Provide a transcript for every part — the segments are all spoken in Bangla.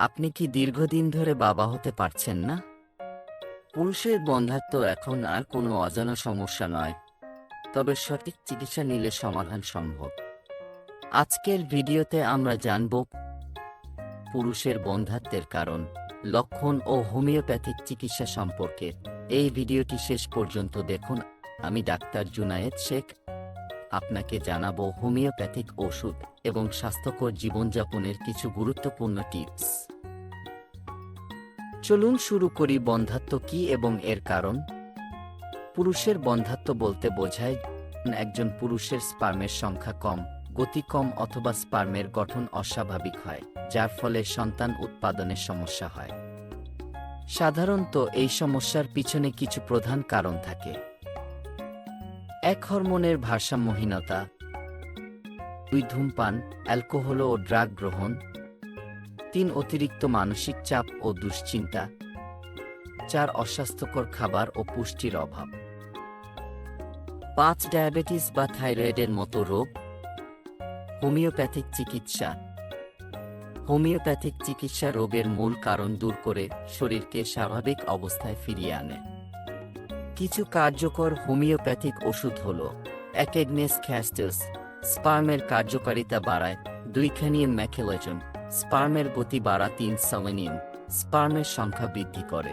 আপনি কি দীর্ঘদিন ধরে বাবা হতে পারছেন না? পুরুষের বন্ধাত্ব এখন আর কোনো অজানা সমস্যা নয়, তবে সঠিক চিকিৎসা নিলে সমাধান সম্ভব। আজকের ভিডিওতে আমরা জানব পুরুষের বন্ধাত্বের কারণ, লক্ষণ ও হোমিওপ্যাথিক চিকিৎসা সম্পর্কে। এই ভিডিওটি শেষ পর্যন্ত দেখুন। আমি ডাক্তার জুনায়েদ শেখ। আপনাকে জানাব হোমিওপ্যাথিক ওষুধ এবং স্বাস্থ্যকর জীবনযাপনের কিছু গুরুত্বপূর্ণ টিপস। চলুন শুরু করি বন্ধাত্ব কি এবং এর কারণ। পুরুষের বন্ধাত্ব বলতে বোঝায় একজন পুরুষের স্পার্মের সংখ্যা কম, গতি কম অথবা স্পার্মের গঠন অস্বাভাবিক হয়, যার ফলে সন্তান উৎপাদনে সমস্যা হয়। সাধারণত এই সমস্যার পিছনে কিছু প্রধান কারণ থাকে। এক হরমোনের ভারসাম্যহীনতা। দুই ধূমপান, অ্যালকোহল ও ড্রাগ গ্রহণ। তিন অতিরিক্ত মানসিক চাপ ও দুশ্চিন্তা। চার অস্বাস্থ্যকর খাবার ও পুষ্টির অভাব। পাঁচ ডায়াবেটিস বা থাইরয়েডের মতো রোগ। হোমিওপ্যাথিক চিকিৎসা। হোমিওপ্যাথিক চিকিৎসা রোগের মূল কারণ দূর করে শরীরকে স্বাভাবিক অবস্থায় ফিরিয়ে আনে। কিছু কার্যকর হোমিওপ্যাথিক ওষুধ হল অ্যাকেগনেস খ্যাস্টাস স্পার্মের কার্যকারিতা বাড়ায় দুইখানিয়াম ম্যাকেলজন, স্পার্মের গতি বাড়া তিন সেলেনিয়াম স্পার্মের সংখ্যা বৃদ্ধি করে।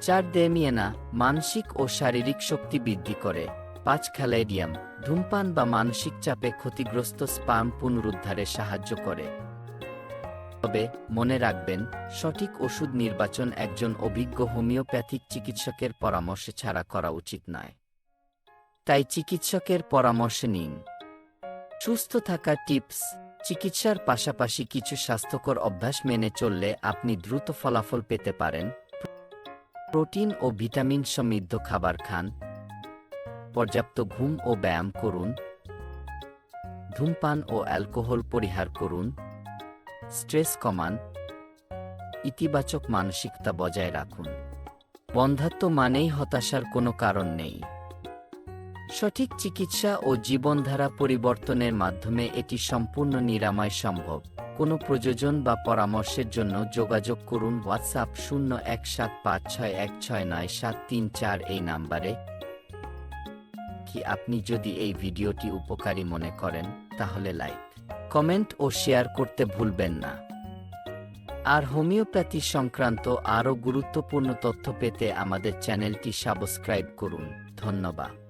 চার ডেমিয়ানা, মানসিক ও শারীরিক শক্তি বৃদ্ধি করে। পাঁচ খ্যালেডিয়াম ধূমপান বা মানসিক চাপে ক্ষতিগ্রস্ত স্পার্ম পুনরুদ্ধারে সাহায্য করে। তবে মনে রাখবেন, সঠিক ওষুধ নির্বাচন একজন অভিজ্ঞ হোমিওপ্যাথিক চিকিৎসকের পরামর্শে ছাড়া করা উচিত নয়। তাই চিকিৎসকের পরামর্শ নিন। সুস্থ থাকার টিপস, চিকিৎসার পাশাপাশি কিছু স্বাস্থ্যকর অভ্যাস মেনে চললে আপনি দ্রুত ফলাফল পেতে পারেন। প্রোটিন ও ভিটামিন সমৃদ্ধ খাবার খান। পর্যাপ্ত ঘুম ও ব্যায়াম করুন। ধূমপান ও অ্যালকোহল পরিহার করুন। স্ট্রেস কমান, ইতিবাচক মানসিকতা বজায় রাখুন। বন্ধাত্ব মানেই হতাশার কোনো কারণ নেই। সঠিক চিকিৎসা ও জীবনধারা পরিবর্তনের মাধ্যমে এটি সম্পূর্ণ নিরাময় সম্ভব। কোনো প্রযোজন বা পরামর্শের জন্য যোগাযোগ করুন হোয়াটসঅ্যাপ শূন্য এক সাত পাঁচ ছয় এক ছয় নয় সাত তিন চার এই নাম্বারে। কি আপনি যদি এই ভিডিওটি উপকারী মনে করেন, তাহলে লাইক কমেন্ট ও শেয়ার করতে ভুলবেন না। আর হোমিওপ্যাথি সংক্রান্ত আরও গুরুত্বপূর্ণ তথ্য পেতে আমাদের চ্যানেলটি সাবস্ক্রাইব করুন। ধন্যবাদ।